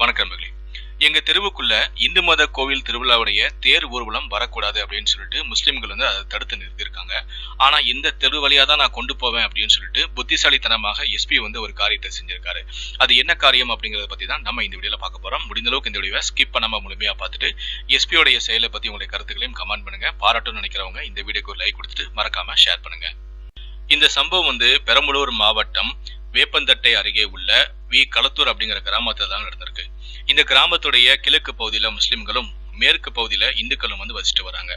வணக்கம் மகளே எங்க தெருவுக்குள்ள இந்து மத கோவில் திருவிழாவுடைய தேர் ஊர்வலம் வரக்கூடாது அப்படின்னு சொல்லிட்டு முஸ்லிம்கள் வந்து அதை தடுத்து நிறுத்திருக்காங்க ஆனா இந்த தெரு வழியா தான் நான் கொண்டு போவேன் அப்படின்னு சொல்லிட்டு புத்திசாலித்தனமாக எஸ்பி வந்து ஒரு காரியத்தை செஞ்சிருக்காரு. அது என்ன காரியம் அப்படிங்கறத பத்தி தான் நம்ம இந்த வீடியோல பார்க்க போறோம். முடிந்த அளவுக்கு இந்த வீடியோவை ஸ்கிப் பண்ணாம முழுமையா பார்த்துட்டு எஸ்பியோடைய செயலை பத்தி உங்களுடைய கருத்துக்களையும் கமெண்ட் பண்ணுங்க. பாராட்டும்னு நினைக்கிறவங்க இந்த வீடியோக்கு ஒரு லைக் கொடுத்துட்டு மறக்காம ஷேர் பண்ணுங்க. இந்த சம்பவம் வந்து பெரம்பலூர் மாவட்டம் வேப்பந்தட்டை அருகே உள்ள வி களத்தூர் அப்படிங்கிற கிராமத்தில் தான் நடந்திருக்கு. இந்த கிராமத்துடைய கிழக்கு பகுதியில முஸ்லிம்களும் மேற்கு பகுதியில இந்துக்களும் வந்து வசிட்டு வராங்க.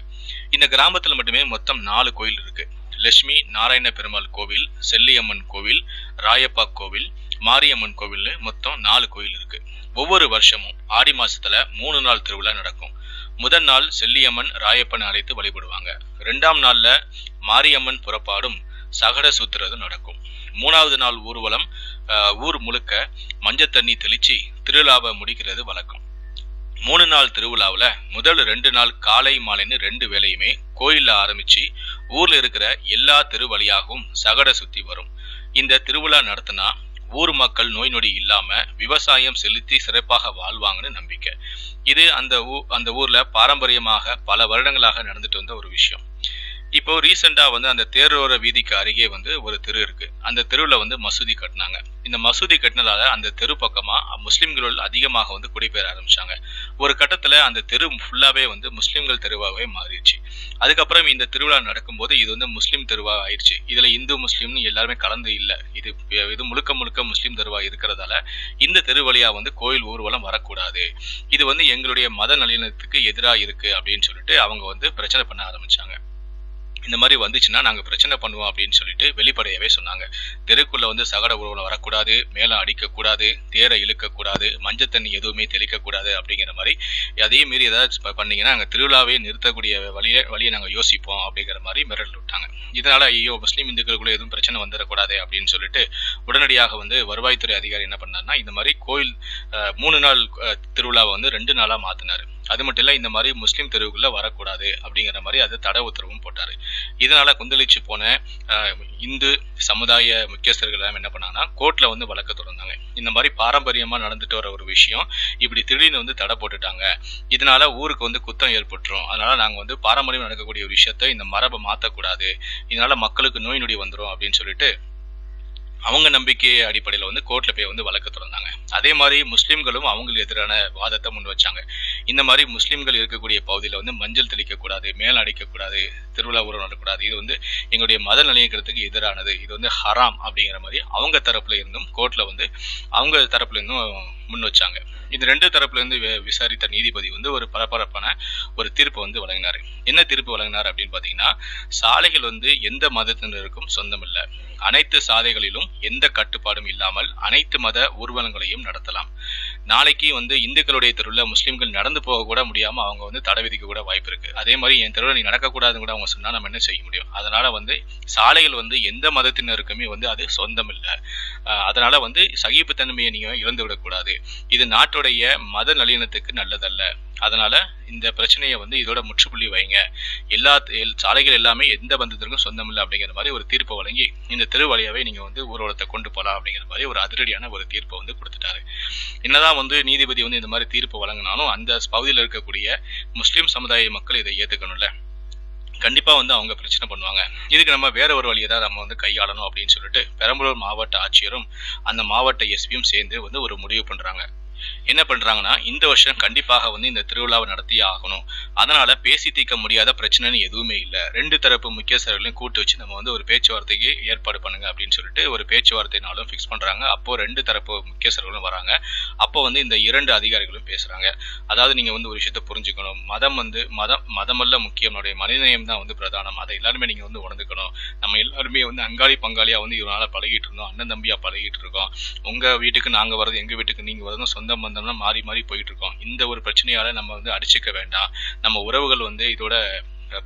இந்த கிராமத்துல மட்டுமே மொத்தம் நாலு கோயில் இருக்கு. லட்சுமி நாராயண பெருமாள் கோவில் செல்லியம்மன் கோவில் ராயப்பா கோவில் மாரியம்மன் கோவில்னு மொத்தம் நாலு கோயில் இருக்கு. ஒவ்வொரு வருஷமும் ஆடி மாசத்துல மூணு நாள் திருவிழா நடக்கும். முதல் நாள் செல்லியம்மன் ராயப்பன் அழைத்து வழிபடுவாங்க. ரெண்டாம் நாள்ல மாரியம்மன் புறப்பாடும் சகட சுத்துறதும் நடக்கும். மூணாவது நாள் ஊர்வலம் ஆஹ், ஊர் முழுக்க மஞ்சள் தண்ணி தெளிச்சு திருவிழாவை முடிக்கிறது வழக்கம். மூணு நாள் திருவிழாவில் முதல் ரெண்டு நாள் காலை மாலைன்னு ரெண்டு வேலையுமே கோயில்ல ஆரம்பிச்சு ஊரில் இருக்கிற எல்லா தெரு வழியாகவும் சகட சுற்றி வரும். இந்த திருவிழா நடத்தினா ஊர் மக்கள் நோய் நொடி இல்லாமல் விவசாயம் செலுத்தி சிறப்பாக வாழ்வாங்கன்னு நம்பிக்கை. இது அந்த ஊ அந்த ஊரில் பாரம்பரியமாக பல வருடங்களாக நடந்துட்டு வந்த ஒரு விஷயம். இப்போ ரீசெண்டாக வந்து அந்த தேரோர வீதிக்கு அருகே வந்து ஒரு தெரு இருக்கு. அந்த தெருவில் வந்து மசூதி கட்டினாங்க. இந்த மசூதி கட்டினதால அந்த தெரு பக்கமாக முஸ்லீம்கள் அதிகமாக வந்து குடிபெயர ஆரம்பிச்சாங்க. ஒரு கட்டத்தில் அந்த தெரு ஃபுல்லாகவே வந்து முஸ்லீம்கள் தெருவாகவே மாறிடுச்சு. அதுக்கப்புறம் இந்த திருவிழா நடக்கும்போது இது வந்து முஸ்லீம் தெருவாக ஆயிடுச்சு. இதில் இந்து முஸ்லீம்னு எல்லாருமே கலந்து இல்லை. இது இது முழுக்க முழுக்க முஸ்லீம் தெருவாக இருக்கிறதால இந்த தெரு வழியாக வந்து கோயில் ஊர்வலம் வரக்கூடாது. இது வந்து எங்களுடைய மத நளினத்துக்கு எதிராக இருக்கு அப்படின்னு சொல்லிட்டு அவங்க வந்து பிரச்சனை பண்ண ஆரம்பிச்சாங்க. இந்த மாதிரி வந்துச்சுன்னா நாங்கள் பிரச்சனை பண்ணுவோம் அப்படின்னு சொல்லிட்டு வெளிப்படையவே சொன்னாங்க. தெருக்குள்ள வந்து சகட ஊர்வலம் வரக்கூடாது மேலே அடிக்கக்கூடாது தேரை இழுக்கக்கூடாது மஞ்சள் தண்ணி எதுவுமே தெளிக்கக்கூடாது அப்படிங்கிற மாதிரி அதே மீறி ஏதாவது பண்ணீங்கன்னா நாங்கள் திருவிழாவே நிறுத்தக்கூடிய வழியை வழியை நாங்கள் யோசிப்போம் அப்படிங்கிற மாதிரி மிரட்டல் விட்டாங்க. இதனால ஐயோ முஸ்லீம் இந்துக்களுக்குள்ள எதுவும் பிரச்சனை வந்துடக்கூடாது அப்படின்னு சொல்லிட்டு உடனடியாக வந்து வருவாய்த்துறை அதிகாரி என்ன பண்ணாருன்னா இந்த மாதிரி கோயில் மூணு நாள் திருவிழாவை வந்து ரெண்டு நாளாக மாற்றினார் அது மட்டும் இல்லை இந்த மாதிரி முஸ்லீம் தெருவுக்குள்ள வரக்கூடாது அப்படிங்கிற மாதிரி அது தடை உத்தரவும் போட்டாரு. இதனால கொந்தளிச்சு போன இந்து சமுதாய முக்கியஸ்தர்கள் எல்லாம் என்ன பண்ணாங்கன்னா கோர்ட்ல வந்து வழக்க தொடர்ந்தாங்க. இந்த மாதிரி பாரம்பரியமா நடந்துட்டு வர ஒரு விஷயம் இப்படி திடீர்னு வந்து தடை போட்டுட்டாங்க. இதனால ஊருக்கு வந்து குத்தம் ஏற்பட்டுரும். அதனால நாங்க வந்து பாரம்பரியம் நடக்கக்கூடிய ஒரு விஷயத்த இந்த மரபை மாத்தக்கூடாது. இதனால மக்களுக்கு நோய் நொடி வந்துடும் அப்படின்னு சொல்லிட்டு அவங்க நம்பிக்கை அடிப்படையில் வந்து கோர்ட்ல போய் வந்து வழக்கு தொடர்ந்தாங்க. அதே மாதிரி முஸ்லீம்களும் அவங்களுக்கு எதிரான வாதத்தை முன் வச்சாங்க. இந்த மாதிரி முஸ்லீம்கள் இருக்கக்கூடிய பகுதியில் வந்து மஞ்சள் தெளிக்கக்கூடாது மேல் அடிக்கக்கூடாது திருவிழா ஊரம் நடக்கூடாது இது வந்து எங்களுடைய மத நிலையங்கிறதுக்கு எதிரானது. இது வந்து ஹராம் அப்படிங்கிற மாதிரி அவங்க தரப்புல இருந்தும் கோர்ட்ல வந்து அவங்க தரப்புல இருந்தும் முன் வச்சாங்க. இந்த ரெண்டு தரப்புல இருந்து வி- விசாரித்த நீதிபதி வந்து ஒரு பரபரப்பான ஒரு தீர்ப்பு வந்து வழங்கினார். என்ன தீர்ப்பு வழங்கினார் அப்படின்னு பாத்தீங்கன்னா சாலைகள் வந்து எந்த மதத்தினருக்கும் சொந்தம் அனைத்து சாலைகளிலும் எந்த கட்டுப்பாடும் இல்லாமல் அனைத்து மத ஊர்வலங்களையும் நடத்தலாம். நாளைக்கு வந்து இந்துக்களுடைய தெருவில் முஸ்லீம்கள் நடந்து போக கூட முடியாமல் அவங்க வந்து தடை விதிக்க கூட வாய்ப்பு இருக்கு. அதே மாதிரி என் தெருவில் நீ நடக்கக்கூடாதுன்னு கூட அவங்க சொன்னால் நம்ம என்ன செய்ய முடியும்? அதனால வந்து சாலைகள் வந்து எந்த மதத்தினருக்குமே வந்து அது சொந்தம் இல்லை அதனால வந்து சகிப்புத்தன்மையை நீங்க இழந்து விடக்கூடாது. இது நாட்டுடைய மத நளினத்துக்கு நல்லதல்ல. அதனால இந்த பிரச்சனையை வந்து இதோட முற்றுப்புள்ளி வைங்க. எல்லா எல்- சாலைகள் எல்லாமே எந்த பந்தத்திற்கும் சொந்தம் இல்லை அப்படிங்கிற மாதிரி ஒரு தீர்ப்பை வழங்கி இந்த தெரு வழியாவே நீங்க வந்து ஊர்வலத்தை கொண்டு போகலாம் அப்படிங்கிற மாதிரி ஒரு அதிரடியான ஒரு தீர்ப்பை வந்து கொடுத்துட்டாரு. என்னதான் வந்து நீதிபதி வந்து இந்த மாதிரி தீர்ப்பு வழங்கினாலும் அந்த பகுதியில் இருக்கக்கூடிய முஸ்லீம் சமுதாய மக்கள் இதை ஏற்றுக்கணும்ல கண்டிப்பாக வந்து அவங்க பிரச்சனை பண்ணுவாங்க. இதுக்கு நம்ம வேற ஒரு வழியை தான் நம்ம வந்து கையாளணும் அப்படின்னு சொல்லிட்டு பெரம்பலூர் மாவட்ட ஆட்சியரும் அந்த மாவட்ட எஸ்பியும் சேர்ந்து வந்து ஒரு முடிவு பண்ணுறாங்க என்ன பண்ணுறாங்கன்னா இந்த வருஷம் கண்டிப்பாக வந்து இந்த திருவிழாவை நடத்தியே ஆகணும். அதனால பேசி தீர்க்க முடியாத பிரச்சனைன்னு எதுவுமே இல்லை. ரெண்டு தரப்பு முக்கியஸ்தர்களையும் கூட்டு வச்சு நம்ம வந்து ஒரு பேச்சுவார்த்தைக்கு ஏற்பாடு பண்ணுங்க அப்படின்னு சொல்லிட்டு ஒரு பேச்சுவார்த்தைனாலும் ஃபிக்ஸ் பண்றாங்க. அப்போ ரெண்டு தரப்பு முக்கியஸ்தர்களும் வராங்க. அப்போ வந்து இந்த இரண்டு அதிகாரிகளும் பேசுறாங்க. அதாவது நீங்க வந்து ஒரு விஷயத்த புரிஞ்சுக்கணும். மதம் வந்து மதம் மதமல்ல முக்கியம். நம்முடைய மனிதநேயம் தான் வந்து பிரதானம். அதை எல்லாருமே நீங்க வந்து உணர்ந்துக்கணும். நம்ம எல்லாருமே வந்து அங்காளி பங்காளியா வந்து இவனால பழகிட்டு இருந்தோம். அண்ணன் தம்பியா பழகிட்டு இருக்கோம். உங்க வீட்டுக்கு நாங்க வர்றது எங்க வீட்டுக்கு நீங்க வரதும் சொந்த பந்தம்னா மாறி மாறி போயிட்டு இருக்கோம். இந்த ஒரு பிரச்சனையால நம்ம வந்து அடிச்சுக்க வேண்டாம். நம்ம உறவுகள் வந்து இதோட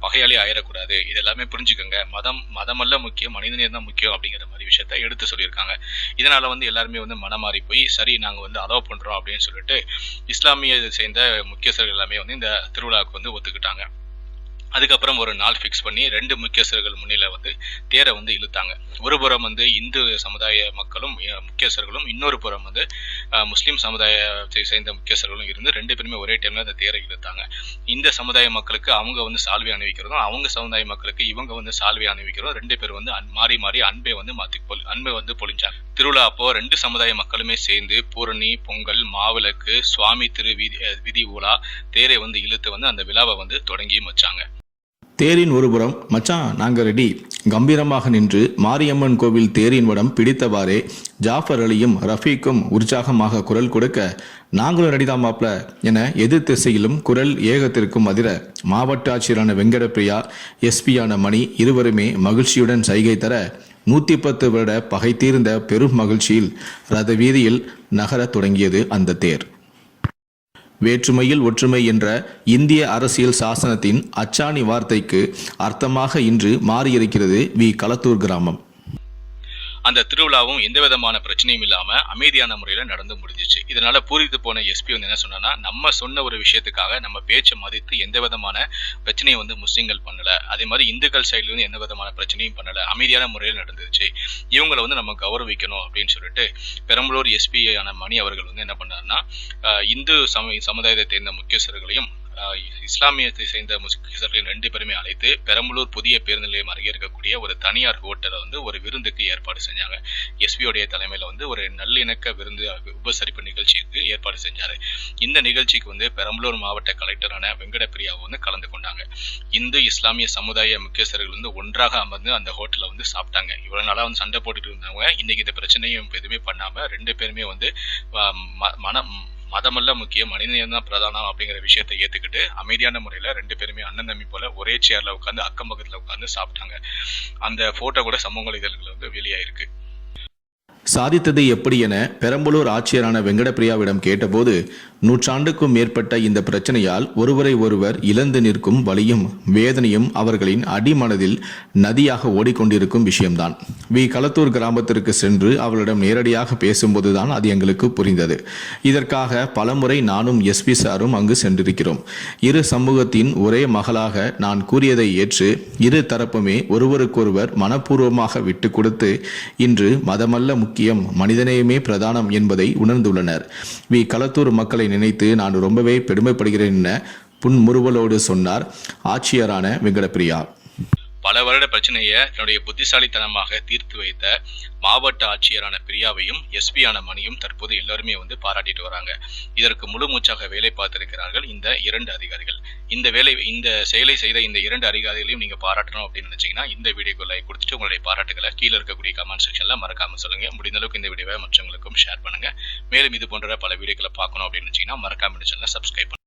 பகையாளி ஆயிடக்கூடாது இது எல்லாமே புரிஞ்சுக்கோங்க. மதம் மதமல்ல முக்கியம் மனிதநேயம் தான் முக்கியம் அப்படிங்கிற மாதிரி விஷயத்த எடுத்து சொல்லியிருக்காங்க. இதனால வந்து எல்லாருமே வந்து மனமாறி போய் சரி நாங்கள் வந்து அலோவ் பண்ணுறோம் அப்படின்னு சொல்லிட்டு இஸ்லாமிய சேர்ந்த முக்கியஸ்தர்கள் எல்லாமே வந்து இந்த திருவிழாவுக்கு வந்து ஒத்துக்கிட்டாங்க. அதுக்கப்புறம் ஒரு நாள் ஃபிக்ஸ் பண்ணி ரெண்டு முக்கியஸ்தர்கள் முன்னில வந்து தேரை வந்து இழுத்தாங்க. ஒரு புறம் வந்து இந்து சமுதாய மக்களும் முக்கியஸ்தர்களும் இன்னொரு புறம் வந்து முஸ்லீம் சமுதாய சேர்ந்த முக்கியஸ்தர்களும் இருந்து ரெண்டு பேருமே ஒரே டைம்ல அந்த தேரை இழுத்தாங்க. இந்த சமுதாய மக்களுக்கு அவங்க வந்து சால்வை அணிவிக்கிறதும் அவங்க சமுதாய மக்களுக்கு இவங்க வந்து சால்வை அணிவிக்கிறதும் ரெண்டு பேர் வந்து அன்- மாறி மாறி அன்பை வந்து மாத்தி பொல் அன்பை வந்து பொழிஞ்சாங்க. திருவிழா அப்போ ரெண்டு சமுதாய மக்களுமே சேர்ந்து பூரணி பொங்கல் மாவிளக்கு சுவாமி திரு விதி விதி உலா தேரை வந்து இழுத்து வந்து அந்த விழாவை வந்து தொடங்கியும் வச்சாங்க. தேரின் ஒருபுறம் மச்சான் நாங்க ரெடி கம்பீரமாக நின்று மாரியம்மன் கோவில் தேரின் வடம் பிடித்தவாறே ஜாஃபர் அலியும் ரஃபீக்கும் உற்சாகமாக குரல் கொடுக்க நாங்களும் ரெடிதான் மாப்ள என எதிர் திசையிலும் குரல் ஏகத்திற்கும் அதிர மாவட்ட ஆட்சியரான வெங்கடப்பிரியா எஸ்பியான மணி இருவருமே மகிழ்ச்சியுடன் சைகை தர நூற்றி பத்து வருட பகை தீர்ந்த பெரும் மகிழ்ச்சியில் ரத வீதியில் நகரத் தொடங்கியது அந்த தேர். வேற்றுமையில் ஒற்றுமை என்ற இந்திய அரசியல் சாசனத்தின் அச்சாணி வார்த்தைக்கு அர்த்தமாக இன்று மாறியிருக்கிறது வி களத்தூர் கிராமம். அந்த திருவிழாவும் எந்த விதமான பிரச்சனையும் இல்லாம அமைதியான முறையில நடந்து முடிஞ்சிச்சு. இதனால பூரித்து போன எஸ்பி வந்து என்ன சொன்னா நம்ம சொன்ன ஒரு விஷயத்துக்காக நம்ம பேச்சை மதித்து எந்த விதமான பிரச்சனையும் வந்து முஸ்லீம்கள் பண்ணல. அதே மாதிரி இந்துக்கள் சைட்ல இருந்து எந்த விதமான பிரச்சனையும் பண்ணல. அமைதியான முறையில் நடந்துச்சு இவங்களை வந்து நம்ம கௌரவிக்கணும் அப்படின்னு சொல்லிட்டு பெரம்பலூர் எஸ்பிஐ ஆன மணி அவர்கள் வந்து என்ன பண்ணாருன்னா இந்து சம சமுதாயத்தை சேர்ந்த முக்கியஸ்தர்களையும் இஸ்லாமியத்தை சேர்ந்த முக்கியஸ்தர்களையும் ரெண்டு பேருமே அழைத்து பெரம்பலூர் புதிய பேருந்து நிலையம் அருகே இருக்கக்கூடிய ஒரு தனியார் ஹோட்டலை வந்து ஒரு விருந்துக்கு ஏற்பாடு செஞ்சாங்க. எஸ்பியோடைய தலைமையில் வந்து ஒரு நல்லிணக்க விருந்து உபசரிப்பு நிகழ்ச்சிக்கு ஏற்பாடு செஞ்சாரு. இந்த நிகழ்ச்சிக்கு வந்து பெரம்பலூர் மாவட்ட கலெக்டரான வெங்கடப்பிரியாவை வந்து கலந்து கொண்டாங்க. இந்து இஸ்லாமிய சமுதாய முக்கியஸ்தர்கள் வந்து ஒன்றாக அமர்ந்து அந்த ஹோட்டலில் வந்து சாப்பிட்டாங்க. இவ்வளவு நாளா வந்து சண்டை போட்டுட்டு இருந்தவங்க இன்னைக்கு இந்த பிரச்சனையும் எதுவுமே பண்ணாம ரெண்டு பேருமே வந்து மனம் மதமல்ல முக்கியம் மனிதன் தான் பிரதானம் அப்படிங்கிற விஷயத்தை ஏத்துக்கிட்டு அமைதியான முறையில ரெண்டு பேருமே அண்ணன் தம்பி போல ஒரே சேர்ல உட்காந்து அக்கம் பக்கத்துல உட்காந்து சாப்பிட்டாங்க. அந்த போட்டோ கூட சமூக இதழ்கள் வந்து வெளியாயிருக்கு. சாதித்தது எப்படி என பெரம்பலூர் ஆட்சியரான வெங்கடப்பிரியாவிடம் கேட்டபோது நூற்றாண்டுக்கும் மேற்பட்ட இந்த பிரச்சனையால் ஒருவரை ஒருவர் இழந்து நிற்கும் வலியும் வேதனையும் அவர்களின் அடிமனதில் நதியாக ஓடிக்கொண்டிருக்கும் விஷயம்தான். வி. களத்தூர் கிராமத்திற்கு சென்று அவளிடம் நேரடியாக பேசும்போதுதான் அது எங்களுக்கு புரிந்தது. இதற்காக பலமுறை நானும் எஸ்பி சாரும் அங்கு சென்றிருக்கிறோம். இரு சமூகத்தின் ஒரே மகளாக நான் கூறியதை ஏற்று இரு தரப்புமே ஒருவருக்கொருவர் மனப்பூர்வமாக விட்டு கொடுத்து இன்று மதமல்ல முக்கியம் மனிதநேயமே பிரதானம் என்பதை உணர்ந்துள்ளனர். வி. களத்தூர் மக்களை நினைத்து நான் ரொம்பவே பெருமைப்படுகிறேன் என புன்முறுவலோடு சொன்னார் ஆட்சியரான வெங்கடப்பிரியா. பல வருட பிரச்சனையை தன்னுடைய புத்திசாலித்தனமாக தீர்த்து வைத்த மாவட்ட ஆட்சியரான பிரியாவையும் எஸ்பியான மணியும் தற்போது எல்லாருமே வந்து பாராட்டிட்டு வராங்க. இதற்கு முழு மூச்சாக வேலை பார்த்திருக்கிறார்கள் இந்த இரண்டு அதிகாரிகள். இந்த வேலை இந்த செயலை செய்த இந்த இரண்டு அதிகாரிகளையும் நீங்க பாராட்டணும் அப்படின்னு நினைச்சீங்கன்னா இந்த வீடியோக்கு லைக் கொடுத்துட்டு உங்களுடைய பாராட்டுகளை கீழே இருக்கக்கூடிய கமெண்ட் செக்ஷன்ல மறக்காம சொல்லுங்க. முடிந்த அளவுக்கு இந்த வீடியோவை மற்றவங்களுக்கும் ஷேர் பண்ணுங்க. மேலும் இது போன்ற பல வீடியோக்களை பார்க்கணும் அப்படின்னு நினைச்சீங்கன்னா மறக்காம சேனலை சப்ஸ்கிரைப்